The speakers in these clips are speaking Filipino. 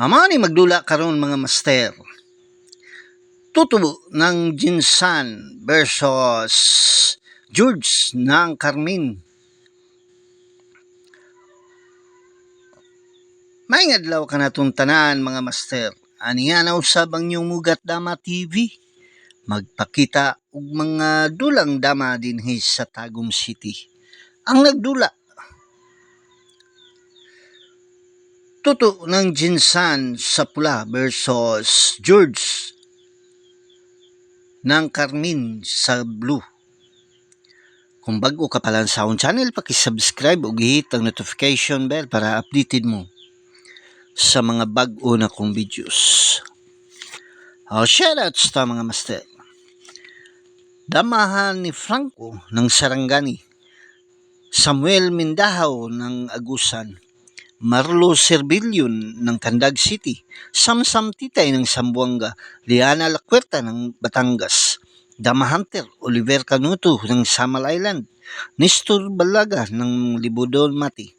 Ama ni magdula karon mga master. Tutubo ng Jinsan versus George ng Carmen. May adlaw ka natong tanan mga master. Ani nga na usab ang inyong Mugat Dama TV. Magpakita og mga dulang dama dinhi sa Tagum City. Ang nagdula Tuto ng Jinsan sa pula versus George ng Carmin sa blue. Kung bago ka pala sa akong channel, pakisubscribe o hit ang notification bell para updated mo sa mga bago na kong videos. Oh, shoutouts ta mga master. Damahan ni Franco ng Sarangani. Samuel Mindahaw ng Agusan. Marlo Servillion ng Candag City, Samsam Titay ng Sambuanga, Liana Lacuerta ng Batangas, Dama Hunter, Oliver Canuto ng Samal Island, Nestor Balaga ng Libudol Mati,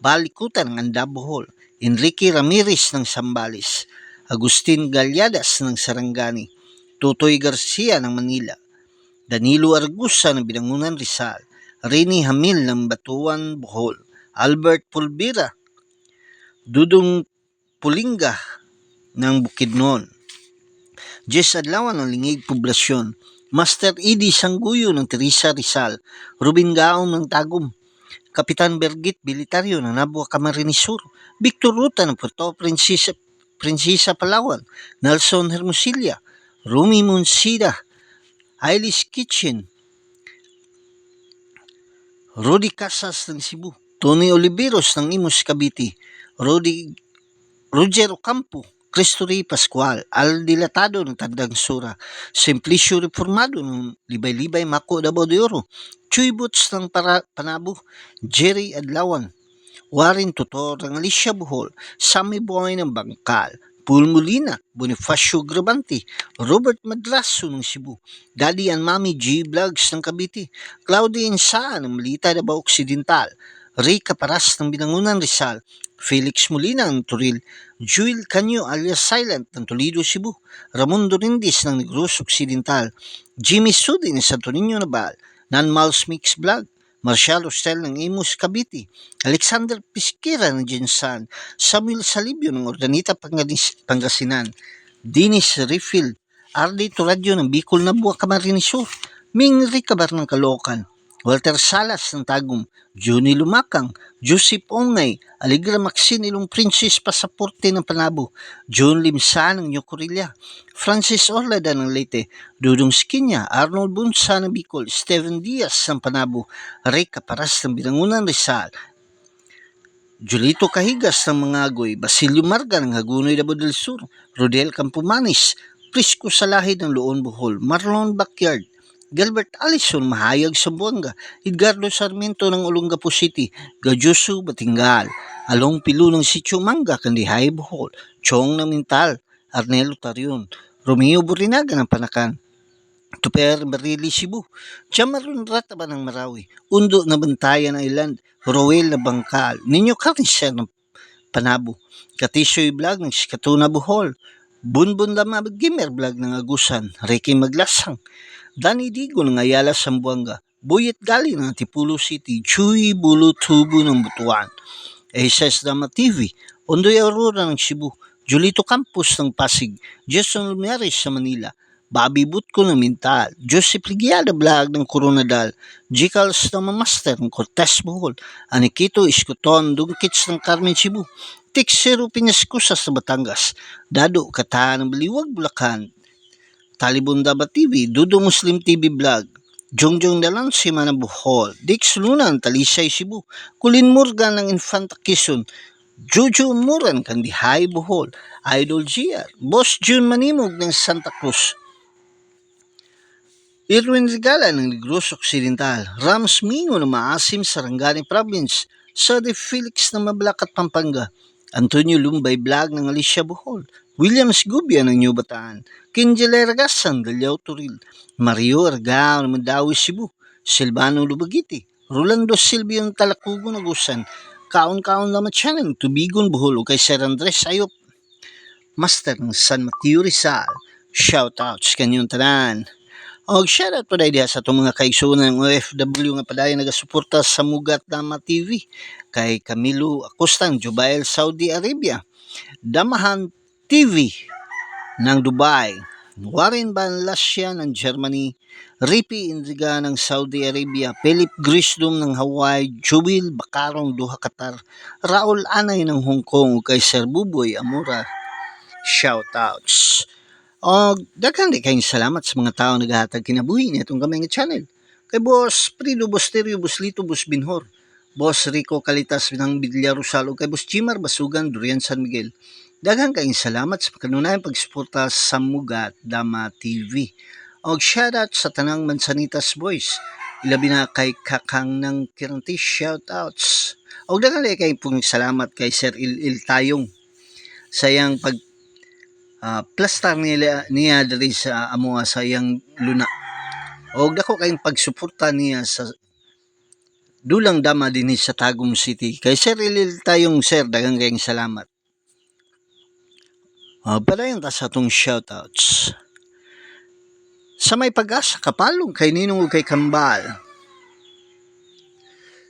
Balikutan ng Andabohol, Enrique Ramirez ng Sambales, Agustin Galyadas ng Sarangani, Tutoy Garcia ng Manila, Danilo Argusa ng Binangunan Rizal, Rini Hamil ng Batuan, Bohol, Albert Pulbira Dudong Pulinga ng Bukidnon. Jess Adlawan ng Lingig Poblasyon. Master Edie Sangguyo ng Teresa Rizal. Rubin Gaong ng Tagum. Kapitan Bergit Bilitaryo ng Nabua Camarines Sur. Victor Ruta ng Puerto Princesa, Princesa Palawan. Nelson Hermosilla. Rumi Monsida. Ailis Kitchen. Rudy Casas ng Cebu. Tony Oliveros ng Imus Cavite. Rudy, Roger Ocampo, Cristo Rey Pascual, Al Dilatado ng Tagdang Sura, Simplicio Reformado ng Libay-Libay Mako Davao de Oro, Chuy Boots ng para, Panabo, Jerry Adlawan, Warren Tutor ng Alicia Bohol, Sammy Boy ng Bangkal, Paul Molina, Bonifacio Grabante, Robert Madraso ng Cebu, Daddy and Mami G Vlogs ng Cavite, Claudia Insa ng Malita Davao Occidental, Ray Caparas ng Binangunan Rizal, Felix Molina ng Turil, Jewel Canyo alias Silent ng Toledo, Cebu, Ramon Dorindis ng Negros Occidental, Jimmy Sudi ng Santo Niño Nabal, Nan Miles Mix Vlog, Marcial Hostel ng Imus Cavite, Alexander Pisquera ng Jinsan, Samuel Salibio ng Ordanita Pangasinan, Dennis Refill, Ardy Turadyo ng Bicol na Buwa Camarines Sur, Ming Ricabar ng Caloocan, Walter Salas ng Tagum, Juni Lumakang, Joseph Ongay, Aligra Maxine Ilong Princess Pasaporte ng Panabo, John Limsa ng Yokorilla, Francis Orlada ng Leyte, Dudong Skinya, Arnold Bunsa ng Bicol, Steven Diaz ng Panabo, Ray Caparas ng Binangunan Rizal, Julito Kahigas ng Mangagoy, Basilio Marga ng Hagunoy Davao del Sur, Rodel Campomanes, Prisco Salahid ng Loon Bohol, Marlon Backyard, Gilbert Allison Mahayag sa Buanga, Edgardo Sarmiento ng Olongapo City, Gajuso Batingal, Along Pilu ng Sitio Manga, Kandihay Bohol, Chong ng Mintal, Arnelo Tarion, Romeo Burinaga ng Panakan, Tuper Barili Cebu, Jamaron Rataba ng Marawi, Undo na Bantayan Island, Roel na Bangkal, Ninyo Karisya ng Panabo, Katisoy Vlog ng Sikatuna Bohol, Bunbun Lama Gamer Vlog ng Agusan, Ricky Maglasang, Danny Digo ng Ayala Sambuanga, Buyet Gali ng Tipulo City, Chuy Bulo Tubo ng Butuan, Aces Dama TV, Ondoy Aurora ng Cebu, Julito Campos ng Pasig, Jason Lumiares sa Manila, Bobby Butko ng Mintal, Joseph Ligiada Vlog ng Coronadal, Jicals ng Master ng Cortez Bohol, Anikito Iskuton, Dungkits ng Carmen Cebu, Tixero Pinascusa sa Batangas, Dado Kataan ng Baliwag Bulacan, Talibon Daba TV, Dudo Muslim TV Vlog, Jongjong Dalan si Mana Bohol, Dix Lunan, Talisay Cebu, Kulin Morgan ng Infanta Quezon, Jojo Muran, Kandihay Bohol, Idol GR, Boss June Manimog ng Santa Cruz, Irwin Regala ng Negros Occidental, Rams Mingo ng Maasim, Sarangani Province, Sade Felix ng Mablacat, Pampanga, Antonio Lumbay Vlog ng Alicia Bohol, Williams Gubia ng New Bataan, Kinjele Ragasan, Dalyaw Turil, Mario Argao ng Mandawi, Cebu, Silvano Lubagiti, Rolando Silvio ng Talakugo, Nagusan, Kaon-kaon siya ng Tubigon, Bohol, o kay Sir Andres Ayop, Master ng San Mateo Rizal. Shoutouts kanyong tanan. Og shoutout po dahil sa itong mga kaigsunan ng OFW nga padayon nagasuporta sa Mugat Dama TV kay Camilo Acostang Jubail Saudi Arabia. Damahan TV ng Dubai. Warren Van Lassia ng Germany. Ripi Indriga ng Saudi Arabia. Philip Grisdom ng Hawaii. Jubil Bakarong Duha Qatar. Raul Anay ng Hong Kong kay Sir Buboy Amura shoutouts o daghan di kayong salamat sa mga tao naghahatag kinabuhi ni itong kamay nga channel. Kay Boss Prido Bosterio, Boss Lito, Boss Binhor, Boss Rico Kalitas ng Bidlia Rosalo, kay Boss Jimar Basugan, Durian San Miguel. Daghan kayong salamat sa pagkanunayang pagsuporta sa Mugat Dama TV. Og shoutout sa tanang Mansanitas Boys. Ilabi na kay Kakang ng Kiranti shoutouts. Og daghan di kayong salamat kay Sir Il, Il Tayong sa iyang pag uh, plastar nila niya diri sa amoa sa iyang luna. O dako kayong pagsuporta niya sa dulang dama din sa Tagum City. Kay Sir Ilil tayong sir, dagang kayong salamat. Uh, padayon ta sa atong shoutouts. Sa may pag-asa, kapalong kay Ninong kay Kambal.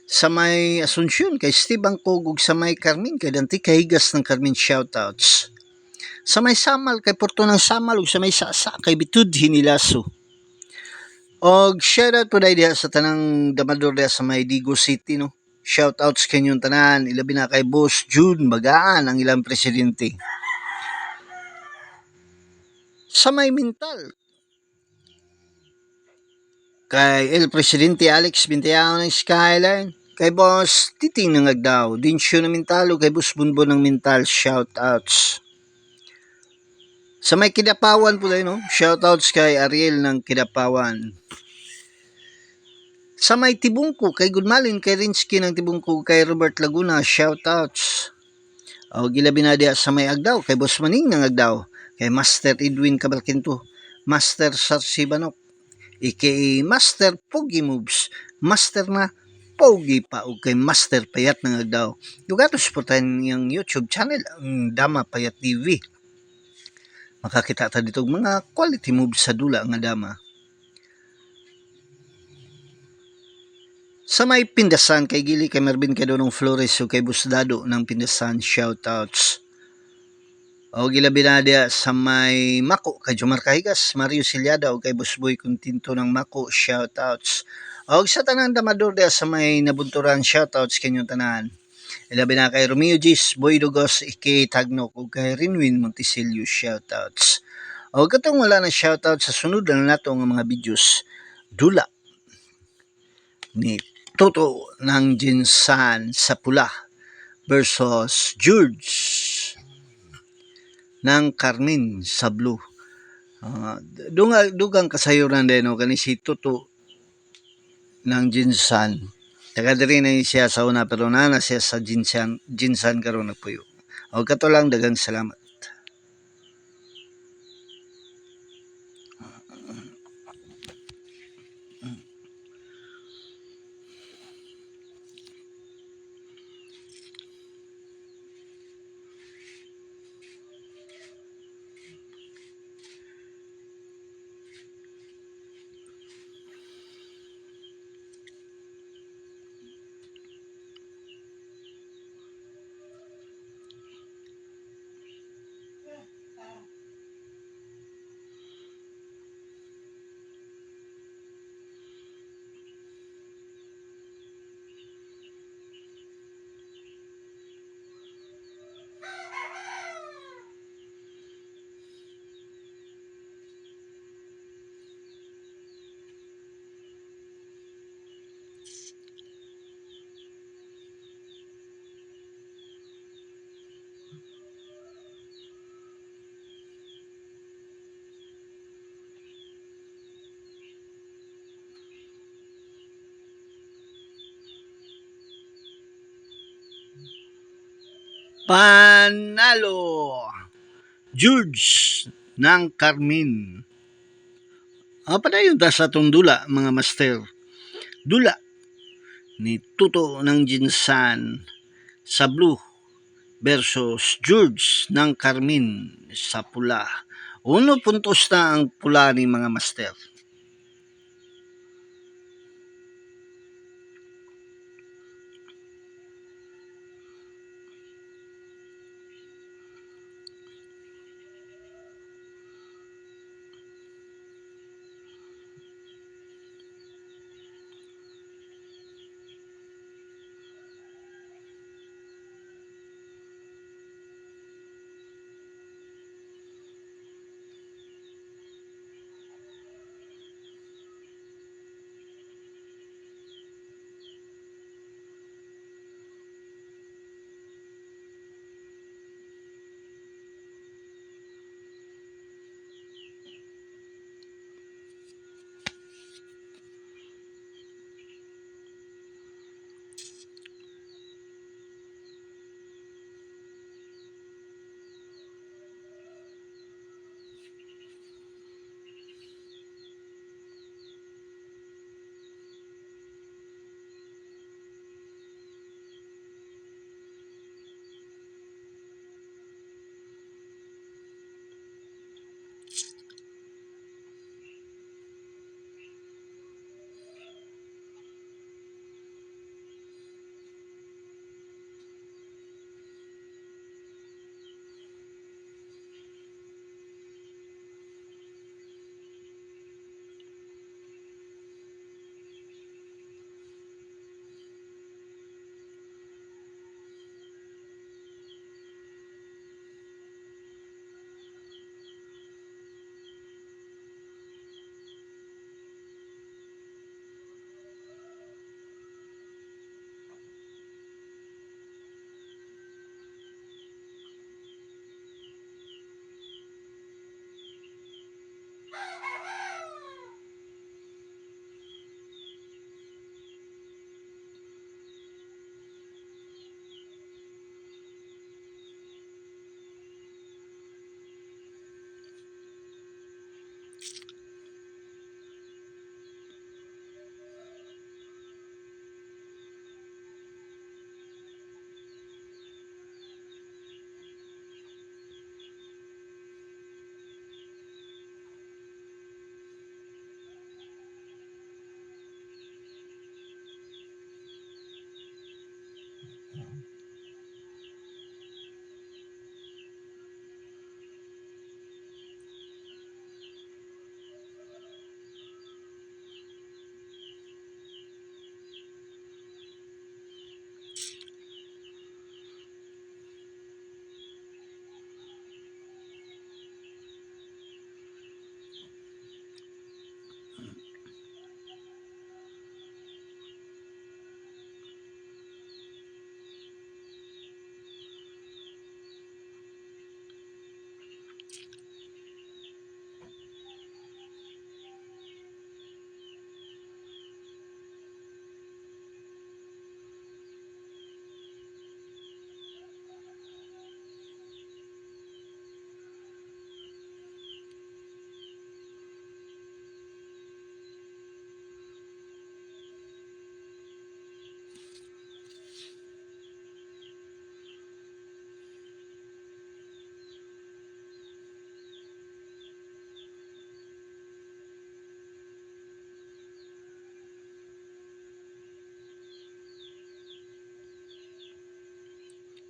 Sa may Asunsyon, kay Steve Angkog sa may Carmen, kay Dante Kahigas ng Carmen shoutouts sa may samal kay Porto ng Samal ug sa may sasa kay Bitud Hinilaso. Og shoutout po dahil diha sa tanang damador diha sa may Digo City no. Shoutouts kanyong tanan, ilabi na kay Boss June Bagaan ang ilang presidente. Sa may Mintal, kay El Presidente Alex Bintiao ng Skyline, kay Boss Titing ng Agdaw, Dinsyo ng Mintal ug kay Boss Bunbon ng Mintal, shoutouts. Sa may Kidapawan po tayo, no? Shoutouts kay Ariel ng Kidapawan. Sa may Tibungko, kay Gudmalin, kay Rinsky ng Tibungko, kay Robert Laguna, shoutouts. O gilabi na diya sa may Agdaw, kay Boss Maning ng Agdaw, kay Master Edwin Cabalquinto, Master Sarsi Banok, aka Master Pogi Moves, Master na Pogi pa o kay Master Payat ng Agdaw. Yugatos po tayo yung YouTube channel, ang Dama Payat TV makakita ta dito mga quality moves sa dula nga dama. Sa may pindasan kay Gili kay Marvin kay Donong Flores o kay Busdado ng pindasan shoutouts. O gilabi na dia sa may Mako kay Jomar Kahigas, Mario Silyada o kay Busboy Kuntinto ng Mako shoutouts. O sa tanan damador dia sa may nabunturan shoutouts kanyong tanan. Ilabi na kay Romeo Gis, Boy Dugos, Ike Tagnok, o kay Rinwin Monticelio, shoutouts. O katong wala na shoutout sa sunod na nato nga mga videos, dula ni Toto ng Jinsan sa pula versus George ng Carmen sa blue. Uh, dunga, dugang kasayuran din no, kani si Toto ng Jinsan Taga diri siya sa una pero na siya sa Jinsan, Jinsan karon nagpuyo. O kato lang dagang salamat. Panalo George ng Carmen. Apa na yun sa atong dula mga master. Dula ni Tuto ng Jinsan sa Blue versus George ng Carmen sa pula. Uno puntos na ang pula ni mga master.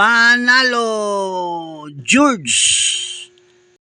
Panalo! George!